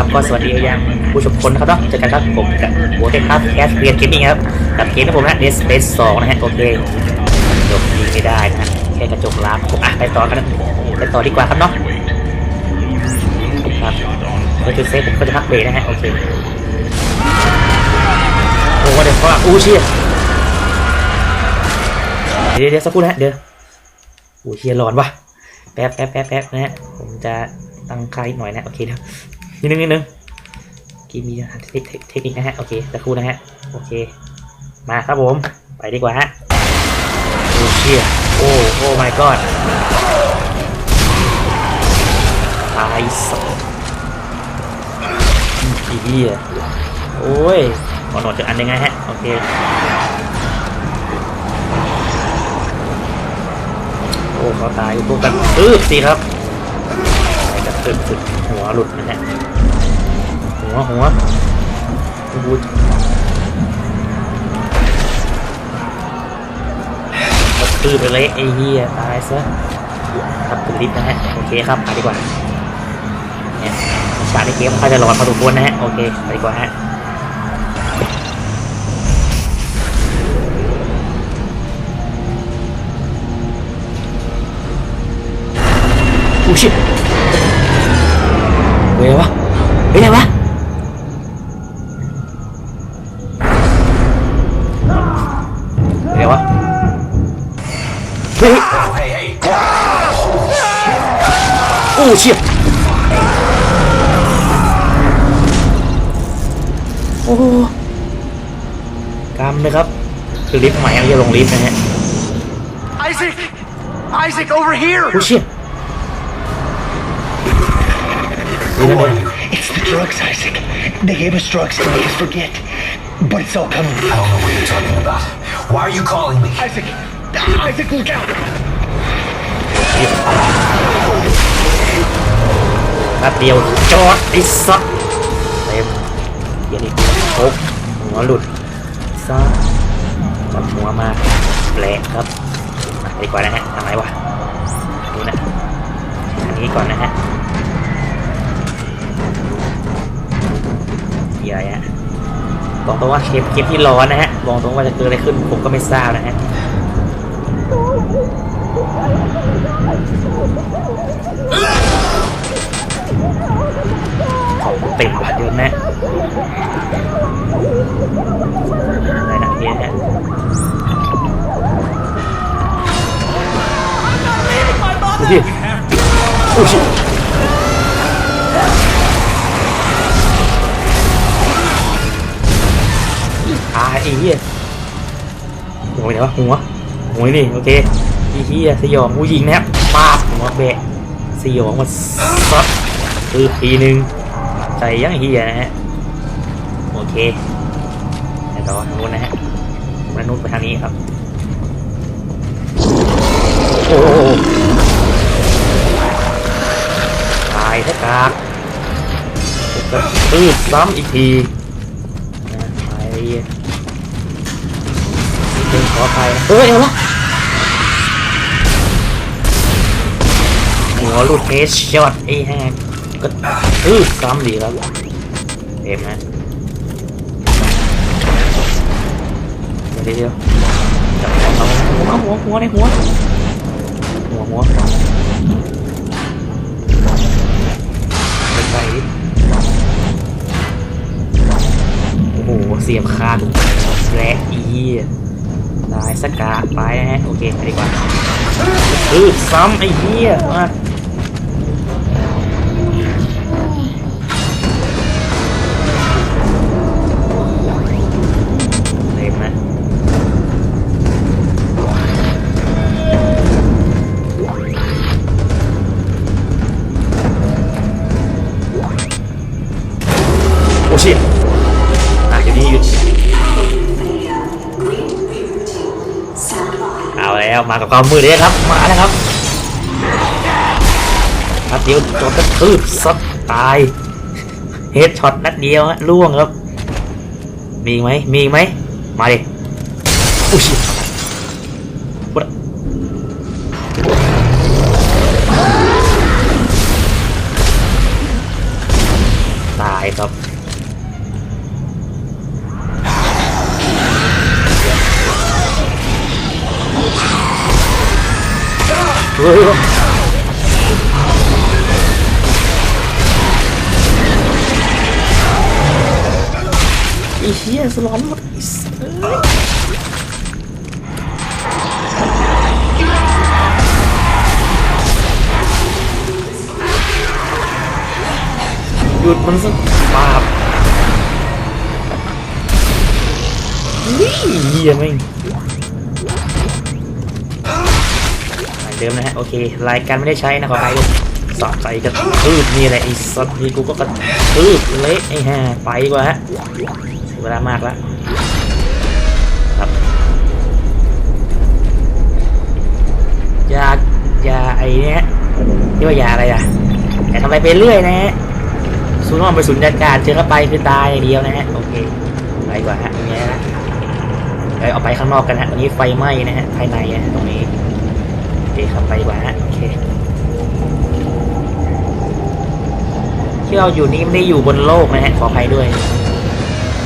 ครับ ก็สวัสดียังผู้ชมทุกคนนะครับเนาะเจอกันครับผมกับโอเทครับแคสเรียนเกมมิ่งครับกับเกมของผมนะเดสเ a สสองนะฮะโอเคจบยิงไม่ได้นะแค่กระจกลามผมอะไปต่อกันนะไปต่อดีกว่าครับเนาะครับก็จุดเซฟผมก็จะพักเบรกนะฮะโอเคโอ้เดี๋ยวก็อู้เชี่ยเดี๋ยวเดี๋ยวสักครู่นะฮะเดี๋ยวโอ้เชียร้อนวะแป๊บแป๊บแป๊บแป๊บนะฮะผมจะตั้งค่านิดหน่อยนะโอเคนะ นิดนึงนิดนึงกีมีเทคนิคนะฮะ โอเคสักครู่นะฮะ โอเค มาครับผม ไปดีกว่าฮะ โอ้เชี่ยโอ้ โอ้ my god ตายสัตว์อีเหี้ยโอ้ย ขอหนวดจะอันยังไงฮะ โอเคโอ้เขาตายพวกกันอื้อสิครับไปกระตึกตึก หัวหลุดนะฮะหัวหัวบูดกระตือไปเลยไอ้เหี้ยตายซะครับถึงลิฟต์นะฮะโอเคครับไปดีกว่าเนี่ยฉากในเกมค่อยจะร้อนพอสมควรนะฮะโอเคไปดีกว่าฮะอู้ชิ เฮ้ยวะเฮ้ยไหนวะเฮ้ยวะเฮ้ยโอ้เชี่ยโอ้กำเลยครับคือลิฟต์ใหม่ยังจะลงลิฟต์นะฮะ Isaac! Isaac, over here! โอ้เชี่ย Who are you? It's the drugs, Isaac. They gave us drugs to make us forget. But it's all coming. I don't know what you're talking about. Why are you calling me? Isaac! Isaac, look out! แป๊บเดียวจอดไอ้สัสเต็มเดี๋ยวนี้โคกหัวหลุดซะจับหัวมาแปลกครับมาดีกว่านะฮะทำไมวะดูนะอันนี้ก่อนนะฮะ เดี๋ยวฮะบอกตรงว่าเกมเกมที่ร้อนนะฮะบอกตรงว่าจะเกิดอะไรขึ้นผมก็ไม่ทราบนะฮะของเต็มว่ะเยอะแม่อะไรนะเฮียฮะดูดิโอ้ชิตาย อ้เหี้ยหัวไหนวะหัวหัวนี่โอเคไอ้เหี้ยสยองผู้หญิงนะครับปาบหัวแบะสยองมาซัดคือทีหนึ่งใจยังเหี้ยนะฮะโอเคไปต่อทางนู้นนะฮะทางนู้นไปทางนี้ครับโอ้ตายแท้กากกระตืบซ้ำอีกทีนะไป เป็นขออภัยนะเอ้ยเอาละหัวรูดเฮดช็อตไอ้แฮกกระตืบซ้ำดีครับเต็มนะเดี๋ยวเดี๋ยวจับเอาหัวหัวหัวในหัวหัวหัวไปไปดิโอ้โหเสียบคาทุกและอี ตายสกาไปนะฮะโอเคไปดีกว่าอือซ้ำไอ้เหี้ยมาเต็มนะโอ้ชิ แล้วมากับความมือเลยครับ มาแล้วครับนัดเดียวโดนกระทืบซัดตายเฮดช็อตนัดเดียวฮะล่วงครับ มีไหมมีไหมมาดิอุ้ย เฮ้ยไอ้เหี้ยสลอนหมดไอ้สัสเอ้ยหยุดมันสักบาปนี่เหี้ยแม่ง เดิมนะฮะโอเครายการไม่ได้ใช้นะขอไปด้วยสอดใจกระทืบนี่แหละไอ้สัตว์นี่กูก็กระทืบเละไอ้ห่าไปดีกว่าฮะเวลามากแล้วครับยายาไอ้นี้ยเรียกว่ายาอะไรอะอย่ทำอะไรไปเรื่อยนะฮะสูนย์ห้องไปสุญญากาศเจอเข้าไปคือตายอย่างเดียวนะฮะโอเคไปกว่าฮะอย่างเงี้ยนะเอ้ยออกไปข้างนอกกันฮะตอนนี้ไฟไหม้นะฮะภายในฮะตรงนี้ โอเคครับไปดีกว่าฮะโอเคที่เราอยู่นี้ไม่ได้อยู่บนโลกนะฮะขออภัยด้วย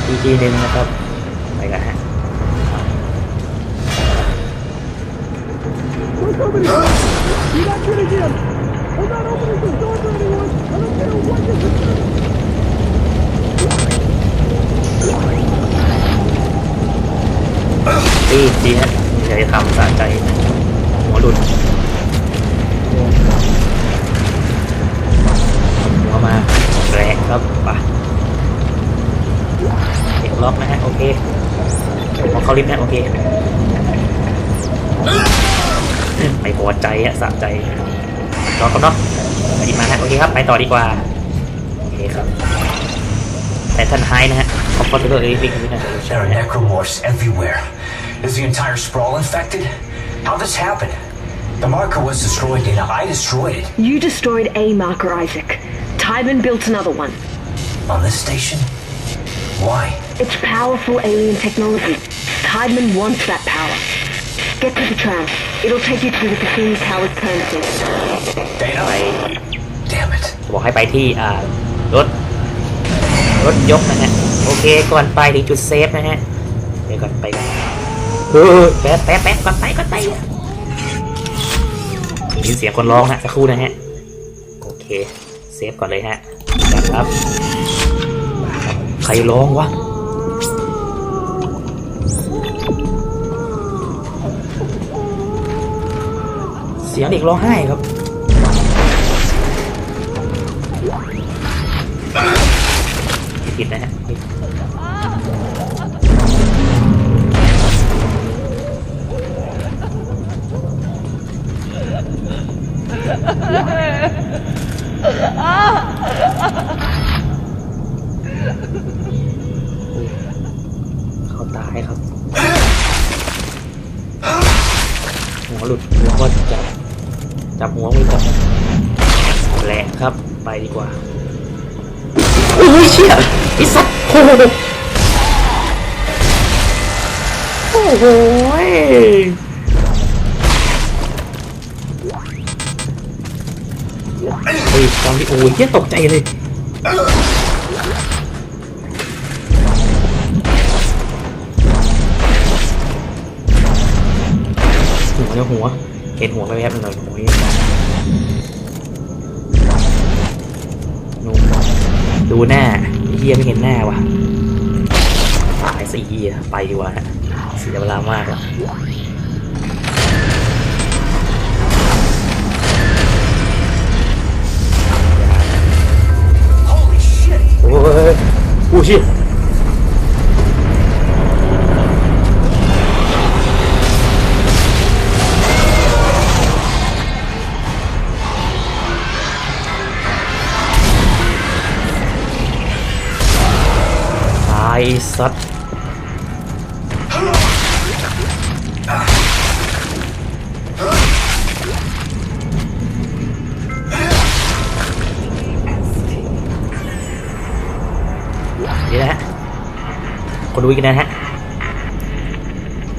อีกทีหนึ่งนะครับไปกันฮะดีดีฮะมีอะไรทำสะใจหัว หลุดหัวมาแรงครับปะเด็กล็อกนะฮะโอเคพอเขาลิฟต์นะโอเคไม่พอใจอะสะใจรอเขาเนาะไปดีมาฮะโอเคครับ ไปต่อดีกว่า โอเคครับ แต่ท่านไฮนะฮะคอมฟอร์ตเบอร์เอ้ยวิ่งวิ่งนะ There are necromorphs everywhere. Is the entire sprawl infected? How this happened? The marker was destroyed, Dana. I destroyed it. You destroyed a marker, Isaac. Tybin built another one. On this station? Why? It's powerful alien technology. Tydman wants that power. Get to the tram. It'll take you to the Cassini Tower's premises. Dana? Damn it. บอกให้ไปที่อ่ารถ รถยกนะฮะ โอเค ก่อนไปถึงจุดเซฟนะฮะ เดี๋ยวก่อนไปกันเออแป๊บแป๊บแป๊บก่อนไปก่อนไป ได้ยินเสียงคนร้องฮะสักครู่นะฮะ โอเค เซฟก่อนเลยฮะจัดครับ ใครร้องวะเสียงเด็กร้องไห้ครับ ผิดนะฮะ เขาตายครับ หัวหลุดหัวก็จับจับหัวไว้ก่อนแหละครับ ไปดีกว่าโอ้ยเชี่ยไอ้สัตว์โอ้โหโอ้โห เฮ้ยตอนที่โอ้ยเหี้ยตกใจเลยหัวเนี่ยหัว เห็นหัวไปแวบหน่อยโอ้ยนู่นดูหน้าไอ้เฮียไม่เห็นหน้าว่ะตายสิเฮียไปดีกว่าเสียเวลามากแล้ ยอู้ชิายสัตว์ คนดูอีกนะฮะ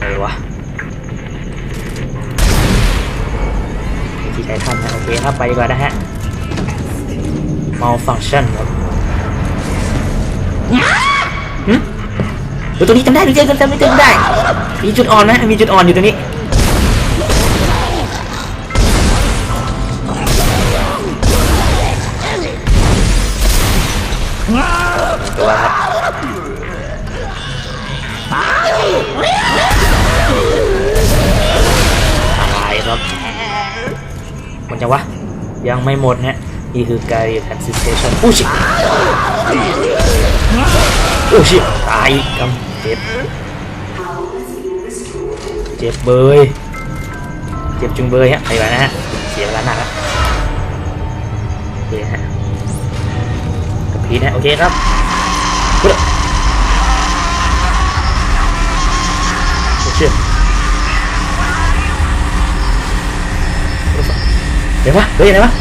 อะไรวะที่ใช้ทำนะโอเคครับไปดีกว่านะฮะ malfunction ครับหึเดี๋ยวตัวนี้จำได้ดูเจอจำไม่จำได้ มีจุดอ่อนไหมมีจุดอ่อนอยู่ตรงนี้ ยังวะ ยังไม่หมดฮะนี่คือการ transition อู้ชิอู้ชิตายกกำเจ็บ เจ็บเบย เจ็บจุงเบยฮะไปแล้วนะฮะ เสียเวลาหนักแล้วโอเคฮะกับพีนะโอเคครับ เดี๋ยววะเฮ้ยอะไรวะ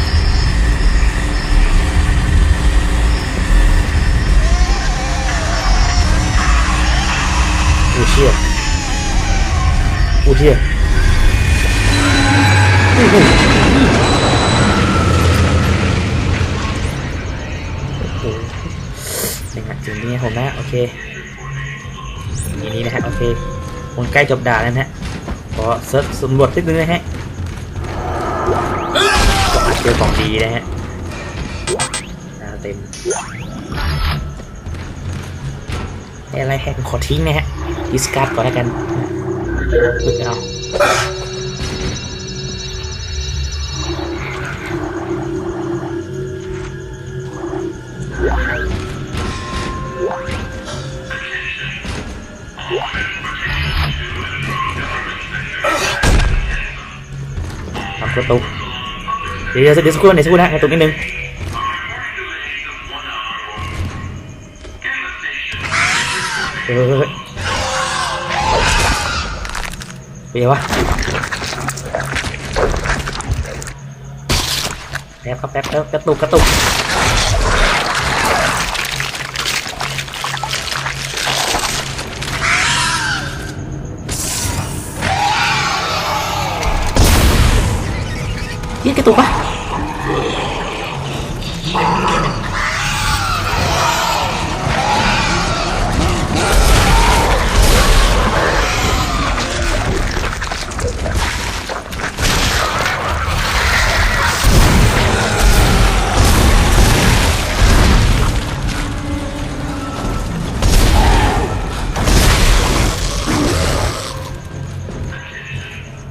โอ้เชี่ยโอ้เชี่ยโอ้โหนี่ฮะถึงนี้ผมนะ โอเคทีนี้นะฮะ โอเคผมใกล้จบด่าแล้วนะฮะ ขอเซิร์ชสำรวจนิดนึงนะฮะ เจอของดีนะฮะอ่าเต็มอะไรแฮกขอทิ้งนะฮะดิสการ์ดก่อนแล้วกันไม่เอา เดี๋ยวเดี๋ยวสักครู่นะเดี๋ยวสักครู่นะกระตุกนิดนึงเออเดี๋ยววะแป๊บครับแป๊บแป๊บกระตุกกระตุกยี่กระตุกปะ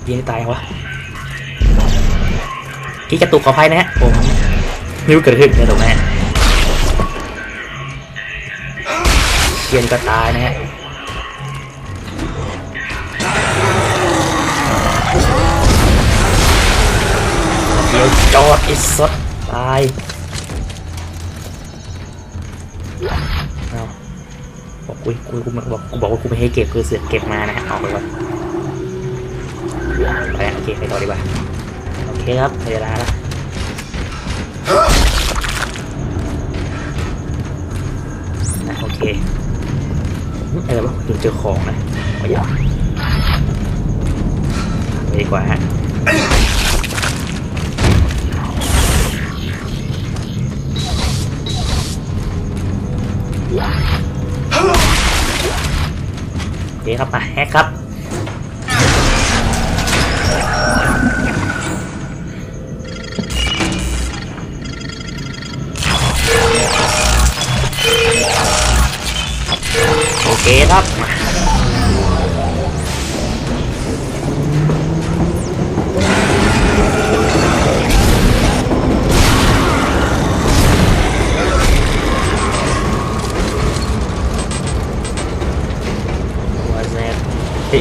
ยี่นี่ตายวะกี่กระตุกขออภัยนะฮะผมไม่รู้เกิดขึ้นกระตุกนะฮะเกียนก็ตายนะฮะเดี๋ยวจอดไอ้สัสตายเอาบอกกูกูกูบอกกูบอกว่ากูไม่ให้เก็บคือเสือกเก็บมานะฮะเอาไปก่อน เคไปต่อดีกว่าโอเคครับเวลาล้วนะโอเคอืมอะไรวะถึงเจอของนะเอาอย่าไปดีกว่าฮะโอเคครับมาแฮกครับ โอเคครับมาว่าแซ่บเฮ้ย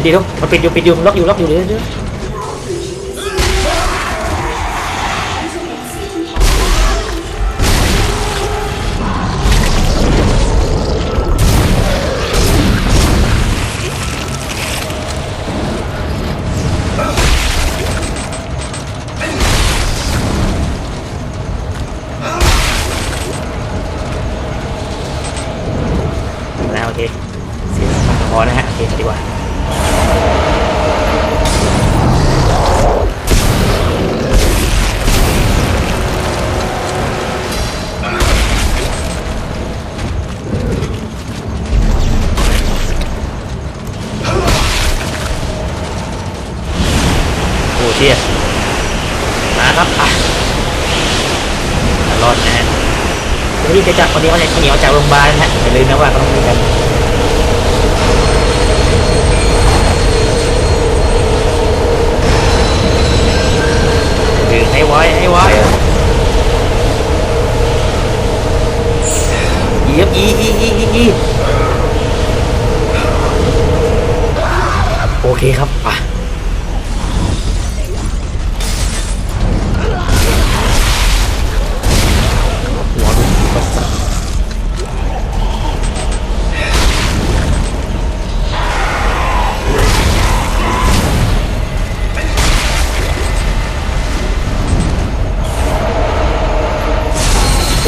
วันนี้จะจับวันนี้เขาจะเหนียวจากโรงพยาบาลนะฮะอย่าลืมนะว่าต้องมีกันดึงให้ไว้ให้ไว้เยียบอีอีอีอีอีโอเคครับอะ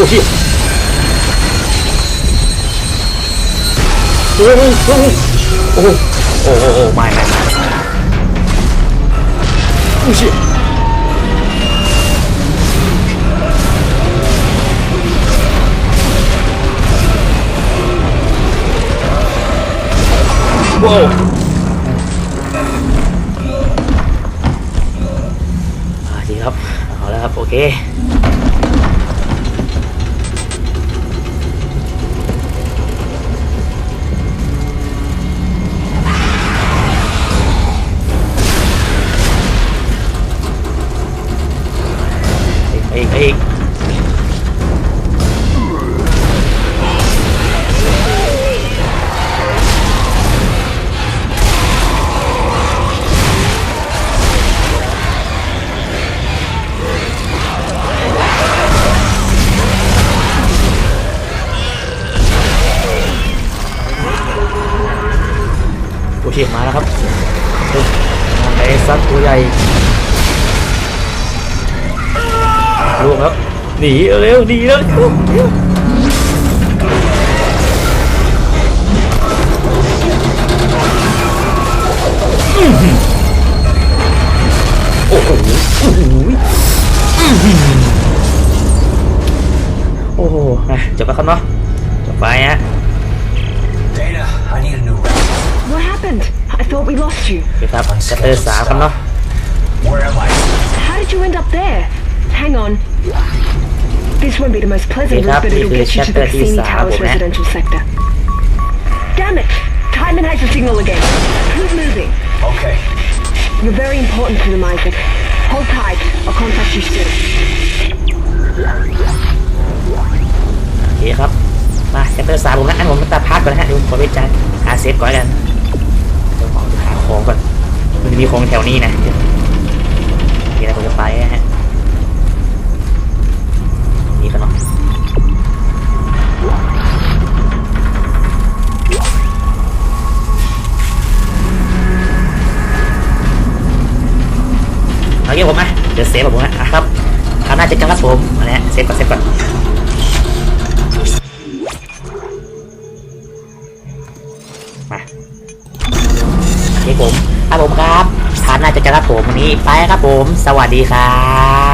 อ้ยเฮ้ยเฮ้ยเฮ้ยโอ้โหโอ้โหโอ้โหไม่ไม่ไม่โอ้ยว้าวอ่าดีครับ เอาแล้วครับ โอเค กอีกอีกโอเคมาแล้วครับเฮ้ยไอ้ซัดตัวใหญ่ ล่วงแล้วหนีเร็วหนีแล้วอื้อหือโอ้โหโอ้โหอื้อหือโอ้โหอะจบแล้วครับเนาะจบไปฮะ Dana, I need a new route. What happened? I thought we lost you. โอเคครับชัตเตอร์สามครับเนาะ Where am I? How did you end up there? Hang on. This won't be the most pleasant Pick route, up but it'll if get you it's to the chapter Cassini is Towers Apple, man. residential sector. Damn it! Timon has the signal again. Who's moving? Okay. You're very important to them, Isaac. Hold tight. I'll contact you soon. โอเคครับ มาชัตเตอร์สามผมนะอันผมตัดพักก่อนนะฮะเดี๋ยวผมขอไปจัดหาเซฟก่อนแล้วกันเดี๋ยวขอหาของก่อนมันจะมีของแถวนี้นะเดี๋ยวโอเคนะผมจะไปนะฮะ นี่กันเนาะโอเคผมนะเดี๋ยวเซฟกับผมนะอะครับคราวหน้าจะกันครับผมอันนี้เซฟก่อนเซฟก่อนมาโอเคผมครับผมครับทานน่าจะจะครับผมวันนี้ไปครับผม สวัสดีครับ